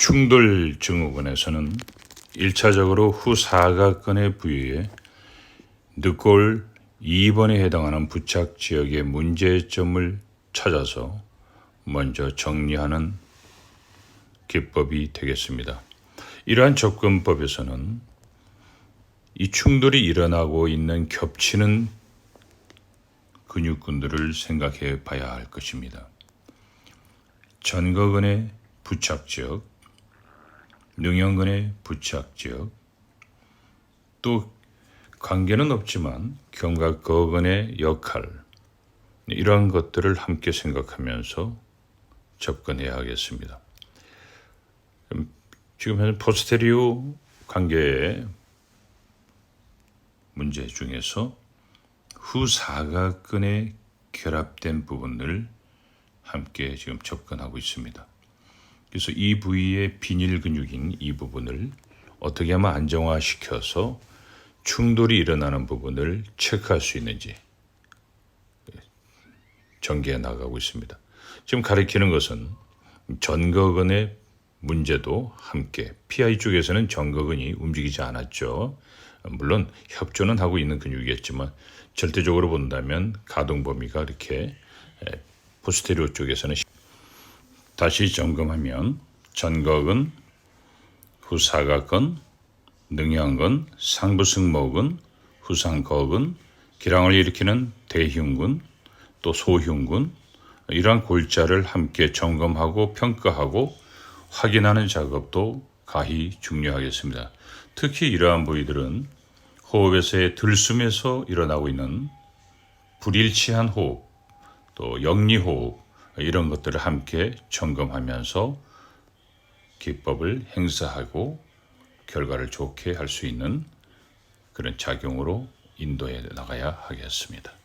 충돌 증후군에서는 1차적으로 후 사각근의 부위에 늑골 2번에 해당하는 부착 지역의 문제점을 찾아서 먼저 정리하는 기법이 되겠습니다. 이러한 접근법에서는 이 충돌이 일어나고 있는 겹치는 근육군들을 생각해 봐야 할 것입니다. 전거근의 부착 지역, 능형근의 부착 지역, 또 관계는 없지만 견갑거근의 역할 이러한 것들을 함께 생각하면서 접근해야 하겠습니다. 음, 지금 현재 포스테리오 관계의 문제 중에서 후 사각근에 결합된 부분을 함께 지금 접근하고 있습니다. 그래서 이 부위의 비닐 근육인 이 부분을 어떻게 하면 안정화시켜서 충돌이 일어나는 부분을 체크할 수 있는지 전개해 나가고 있습니다. 지금 가리키는 것은 전거근의 문제도 함께 PI 쪽에서는 전거근이 움직이지 않았죠. 물론 협조는 하고 있는 근육이겠지만 절대적으로 본다면 가동 범위가 이렇게 포스테리오 쪽에서는 다시 점검하면 전거근, 후사각근, 능형근, 상부승모근, 후상거근, 기랑을 일으키는 대흉근, 또 소흉근 이러한 골자를 함께 점검하고 평가하고 확인하는 작업도 가히 중요하겠습니다. 특히 이러한 부위들은 호흡에서의 들숨에서 일어나고 있는 불일치한 호흡, 또 역리호흡 이런 것들을 함께 점검하면서 기법을 행사하고 결과를 좋게 할 수 있는 그런 작용으로 인도해 나가야 하겠습니다.